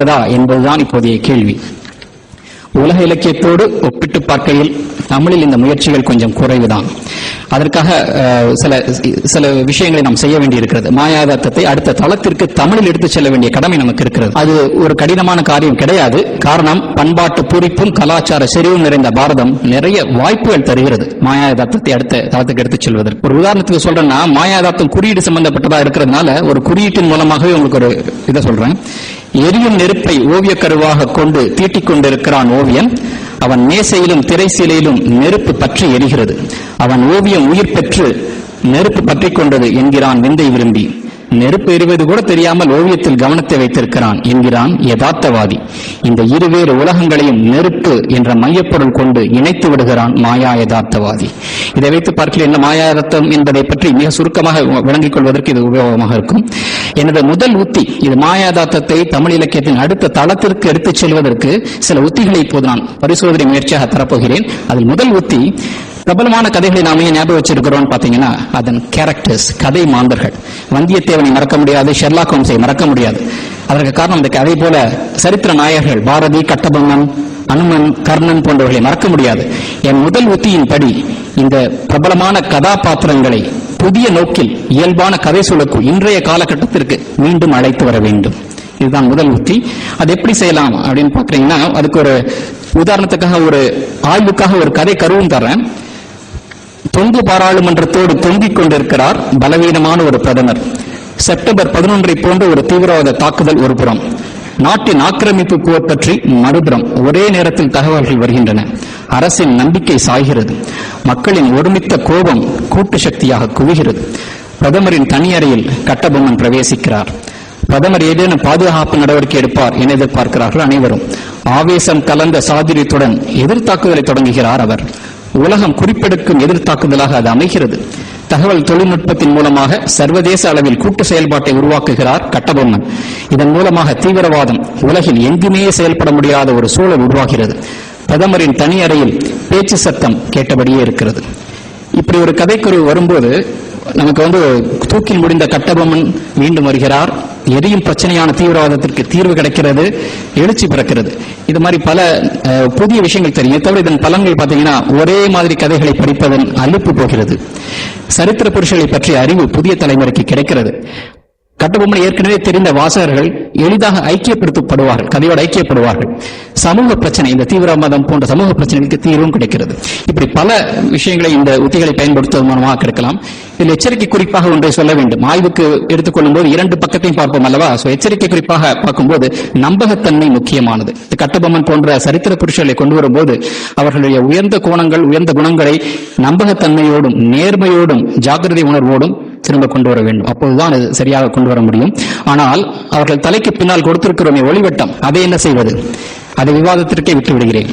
இருக்கிறதா என்பதுதான் இப்போதைய கேள்வி. உலக இலக்கியத்தோடு ஒப்பிட்டு பார்க்கையில் தமிழில் இந்த முயற்சிகள் கொஞ்சம் குறைவுதான். அதற்காக அஹ், சில சில விஷயங்களை நாம் செய்ய வேண்டியிருக்கிறது. மாயாதாத்தத்தை அடுத்த தளத்திற்கு தமிழில் எடுத்துச் செல்ல வேண்டிய கடமை நமக்கு இருக்கிறது. அது ஒரு கடினமான காரியம் கிடையாது. காரணம் பண்பாட்டு பூரிப்பும் கலாச்சார செறிவும் நிறைந்த பாரதம் நிறைய வாய்ப்புகள் தருகிறது. மாயாதாத்தத்தை அடுத்த தளத்துக்கு எடுத்துச் செல்வதற்கு. ஒரு உதாரணத்துக்கு சொல்றேன்னா மாயாதாத்தம் குறியீடு சம்பந்தப்பட்டதா இருக்கிறதுனால ஒரு குறியீட்டின் மூலமாகவே உங்களுக்கு ஒரு இதை சொல்றேன். எரியும் நெருப்பை ஓவியக் கருவாக கொண்டு தீட்டிக் கொண்டிருக்கிறான் ஓவியன். அவன் மேசையிலும் திரைசீலையிலும் நெருப்பு பற்றி எரிகிறது. அவன் ஓவியம் உயிர் பெற்று நெருப்பு பற்றிக் கொண்டது என்கிறான் விந்தை விரும்பி. நெருப்பு எறிவது கூட தெரியாமல் ஓவியத்தில் கவனத்தை வைத்திருக்கிறான் என்கிறான் யதார்த்தவாதி. இந்த இருவேறு உலகங்களையும் நெருப்பு என்ற மையப்பொருள் கொண்டு இணைத்து விடுகிறான் மாயா யதார்த்தவாதி. இதை வைத்து பார்க்கல என்ன மாயாரத்தம் என்பதை பற்றி மிக சுருக்கமாக விளங்கிக் கொள்வதற்கு இது உபயோகமாக இருக்கும். எனது முதல் உத்தி இது மாயாதாத்தத்தை தமிழ் இலக்கியத்தின் அடுத்த தளத்திற்கு எடுத்துச் செல்வதற்கு சில உத்திகளை இப்போது நான் பரிசோதனை முயற்சியாக தரப்போகிறேன். அதில் முதல் உத்தி பிரபலமான கதைகளை நாம ஏன் ஞாபகம் வச்சிருக்கிறோம் பாத்தீங்கன்னா அதன் கேரக்டர்ஸ் கதை மாந்தர்கள். வந்தியத்தேவனை மறக்க முடியாது ஷெர்லாக் ஹோம்ஸை மறக்க முடியாது. அதற்கு காரணம் இந்த கதை போல சரித்திர நாயகர்கள் பாரதி கட்டபொம்மன் அனுமன் கர்ணன் போன்றவர்களை மறக்க முடியாது. என் முதல் உத்தியின்படி இந்த பிரபலமான கதாபாத்திரங்களை புதிய நோக்கில் இயல்பான கதை சொல்லுக்குள் இன்றைய காலகட்டத்திற்கு மீண்டும் அழைத்து வர வேண்டும். இதுதான் முதல் உத்தி. அது எப்படி செய்யலாம் அப்படின்னு பாக்குறீங்கன்னா அதுக்கு ஒரு உதாரணத்துக்காக ஒரு ஆய்வுக்காக ஒரு கதை கருவும் தர்றேன். தொங்கு பாராளுமன்றத்தோடு தொங்கிக் கொண்டிருக்கிறார் பலவீனமான ஒரு பிரதமர். செப்டம்பர் பதினொன்றை போன்ற ஒரு தீவிரவாத தாக்குதல் ஒரு புறம். நாட்டின் ஆக்கிரமிப்பு போர் பற்றி மறுபுறம் ஒரே நேரத்தில் தகவல்கள் வருகின்றன. அரசின் நம்பிக்கை சாய்கிறது. மக்களின் ஒருமித்த கோபம் கூட்டு சக்தியாக குவிகிறது. பிரதமரின் தனி அறையில் கட்டபொம்மன் பிரவேசிக்கிறார். பிரதமர் ஏதேனும் பாதுகாப்பு நடவடிக்கை எடுப்பார் என எதிர்பார்க்கிறார்கள் அனைவரும். ஆவேசம் கலந்த சாதுரியத்துடன் எதிர்த்தாக்குதலை தொடங்குகிறார் அவர். உலகம் குறிப்பெடுக்கும் எதிர்த்தாக்குதலாக அது அமைகிறது. தகவல் தொழில்நுட்பத்தின் மூலமாக சர்வதேச அளவில் கூட்டு செயல்பாட்டை உருவாக்குகிறார் கட்டபொம்மன். இதன் மூலமாக தீவிரவாதம் உலகில் எங்குமே செயல்பட முடியாத ஒரு சூழல் உருவாகிறது. பிரதமரின் தனி அறையில் பேச்சு சத்தம் கேட்டபடியே இருக்கிறது. இப்படி ஒரு கதைக்குரு வரும்போது நமக்கு வந்து தூக்கில் முடிந்த கட்டபொம்மன் மீண்டும் வருகிறார். எரியும் பிரச்சனையான தீவிரவாதத்திற்கு தீர்வு கிடைக்கிறது எழுச்சி பிறக்கிறது. இது மாதிரி பல புதிய விஷயங்கள் தெரியும். தவிர இதன் பலன்கள் பார்த்தீங்கன்னா ஒரே மாதிரி கதைகளை படிப்பதன் அலுப்பு போகிறது. சரித்திர புருஷர்களை பற்றிய அறிவு புதிய தலைமுறைக்கு கிடைக்கிறது. கட்டபொம்மன் ஏற்கனவே தெரிந்த வாசகர்கள் எளிதாக ஐக்கியப்படுத்தப்படுவார்கள் கதையோடு ஐக்கியப்படுவார்கள். சமூக பிரச்சனை இந்த தீவிரவாதம் போன்ற சமூக பிரச்சனைகளுக்கு தீர்வும் கிடைக்கிறது. இப்படி பல விஷயங்களை இந்த உத்திகளை பயன்படுத்துவதன் மூலமாக கிடைக்கலாம் இதில் எச்சரிக்கை குறிப்பாக ஒன்றை சொல்ல வேண்டும். ஆய்வுக்கு எடுத்துக்கொள்ளும் போது இரண்டு பக்கத்தையும் பார்ப்போம் அல்லவா? சோ எச்சரிக்கை குறிப்பாக பார்க்கும்போது நம்பகத்தன்மை முக்கியமானது. கட்டபொம்மன் போன்ற சரித்திர புருஷர்களை கொண்டு வரும்போது அவர்களுடைய உயர்ந்த கோணங்கள் உயர்ந்த குணங்களை நம்பகத்தன்மையோடும் நேர்மையோடும் ஜாக்கிரதை உணர்வோடும் திரும்ப கொண்டு வர வேண்டும். அப்போதுதான் அது சரியாக கொண்டு வர முடியும். ஆனால் அவர்கள் தலைக்கு பின்னால் கொடுத்திருக்கிறோமே ஒளிவட்டம் அதை என்ன செய்வது? அதை விவாதத்திற்கே விட்டு விடுகிறேன்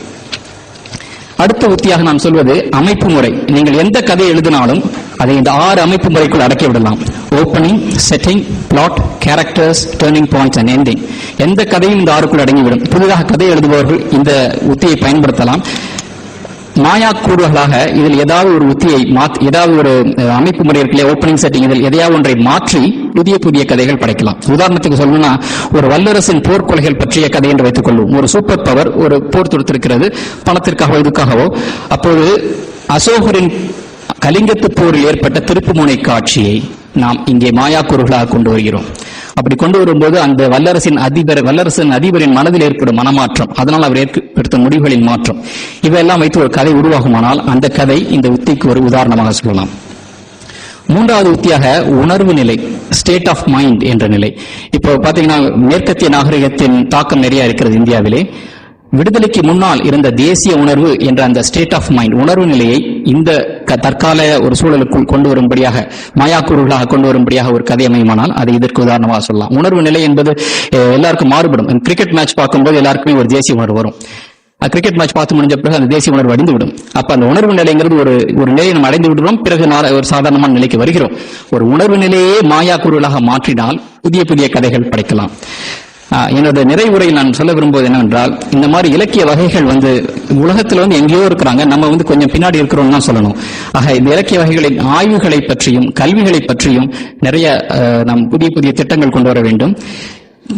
அடுத்த உத்தியாக நான் சொல்வது அமைப்பு முறை. நீங்கள் எந்த கதை எழுதினாலும் அதை இந்த ஆறு அமைப்பு முறைக்குள் அடக்கி விடலாம். Opening setting plot characters turning points and ending எந்த கதையும் இந்த ஆறுக்குள் அடங்கிவிடும். புதிதாக கதை எழுதுபவர்கள் இந்த உத்தியை பயன்படுத்தலாம். மாயா கூறுகளாக இதில் ஏதாவது ஒரு உத்தியை மாத் ஏதாவது ஒரு அமைப்பு முறை இருக்குல்லையா? ஓப்பனிங் செட்டிங் இதில் எதையாவது ஒன்றை மாற்றி புதிய புதிய கதைகள் படைக்கலாம். உதாரணத்துக்கு சொல்லணும்னா ஒரு வல்லரசின் போர்க்கொலைகள் பற்றிய கதை என்று வைத்துக் கொள்வோம். ஒரு சூப்பர் பவர் ஒரு போர் தொடுத்திருக்கிறது பணத்திற்காகவோ இதுக்காகவோ அப்போது அசோகரின் கலிங்கத்து போரில் ஏற்பட்ட திருப்புமுனை காட்சியை நாம் இங்கே மாயா கூறுகளாக கொண்டு வருகிறோம். அப்படி கொண்டு வரும்போது அந்த வல்லரசின் அதிபர் வல்லரசின் அதிபரின் மனதில் ஏற்படும் மனமாற்றம். அதனால் அவர் ஏற்படுத்த முடிவுகளின் மாற்றம். இவையெல்லாம் வைத்து ஒரு கதை உருவாகுமானால் அந்த கதை இந்த உத்திக்கு ஒரு உதாரணமாக சொல்லலாம். மூன்றாவது உத்தியாக உணர்வு நிலை ஸ்டேட் ஆஃப் மைண்ட் என்ற நிலை. இப்போ பாத்தீங்கன்னா மேற்கத்திய நாகரிகத்தின் தாக்கம் நிறைய இருக்கிறது இந்தியாவிலே. விடுதலைக்கு முன்னால் இருந்த தேசிய உணர்வு என்ற அந்த ஸ்டேட் ஆஃப் மைண்ட் உணர்வு நிலையை இந்த க- தற்கால ஒரு சூழலுக்குள் கொண்டு வரும்படியாக மாயாக்கூறுகளாக கொண்டு வரும்படியாக ஒரு கதை அமையுமானால் அது இதற்கு உதாரணமாக சொல்லலாம். உணர்வு நிலை என்பது எல்லாருக்கும் மாறுபடும். கிரிக்கெட் மேட்ச் பார்க்கும்போது எல்லாருக்குமே ஒரு தேசிய உணர்வு வரும். கிரிக்கெட் மேட்ச் பார்த்து முடிஞ்ச பிறகு அந்த தேசிய உணர்வு அடைந்து விடும் அப்ப அந்த உணர்வு நிலைங்கிறது ஒரு ஒரு நிலையை நம்ம அடைந்து விடுறோம் பிறகு ஒரு சாதாரணமான நிலைக்கு வருகிறோம். ஒரு உணர்வு நிலையே மாயா கூறுகளாக மாற்றினால் புதிய புதிய கதைகள் படைக்கலாம். என்னோட நிறைவுரையில் நான் சொல்ல விரும்புவது என்னவென்றால் இந்த மாதிரி இலக்கிய வகைகள் வந்து உலகத்தில் வந்து எங்கேயோ இருக்கிறாங்க நம்ம வந்து கொஞ்சம் பின்னாடி இருக்கிறோம்னு தான் சொல்லணும். ஆக இந்த இலக்கிய வகைகளின் ஆய்வுகளை பற்றியும் கல்விகளை பற்றியும் நிறைய ஆஹ், நாம் புதிய புதிய திட்டங்கள் கொண்டு வர வேண்டும்.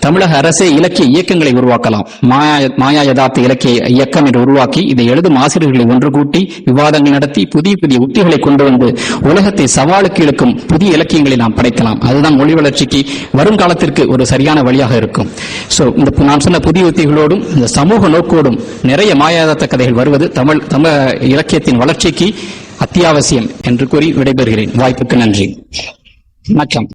தமிழக அரசே இலக்கிய இயக்கங்களை உருவாக்கலாம். மாயா மாயா யதார்த்த இலக்கிய இயக்கம் என்று உருவாக்கி இதை எழுதும் ஆசிரியர்களை ஒன்று கூட்டி விவாதங்கள் நடத்தி புதிய புதிய உத்திகளை கொண்டு வந்து உலகத்தை சவாலுக்கு இழுக்கும் புதிய இலக்கியங்களை நாம் படைக்கலாம். அதுதான் மொழி வளர்ச்சிக்கு வருங்காலத்திற்கு ஒரு சரியான வழியாக இருக்கும். சோ இந்த நான் சொன்ன புதிய உத்திகளோடும் இந்த சமூக நோக்கோடும் நிறைய மாயாயதார்த்த கதைகள் வருவது தமிழ் தமிழ் இலக்கியத்தின் வளர்ச்சிக்கு அத்தியாவசியம் என்று கூறி விடைபெறுகிறேன். வாய்ப்புக்கு நன்றி. வணக்கம்.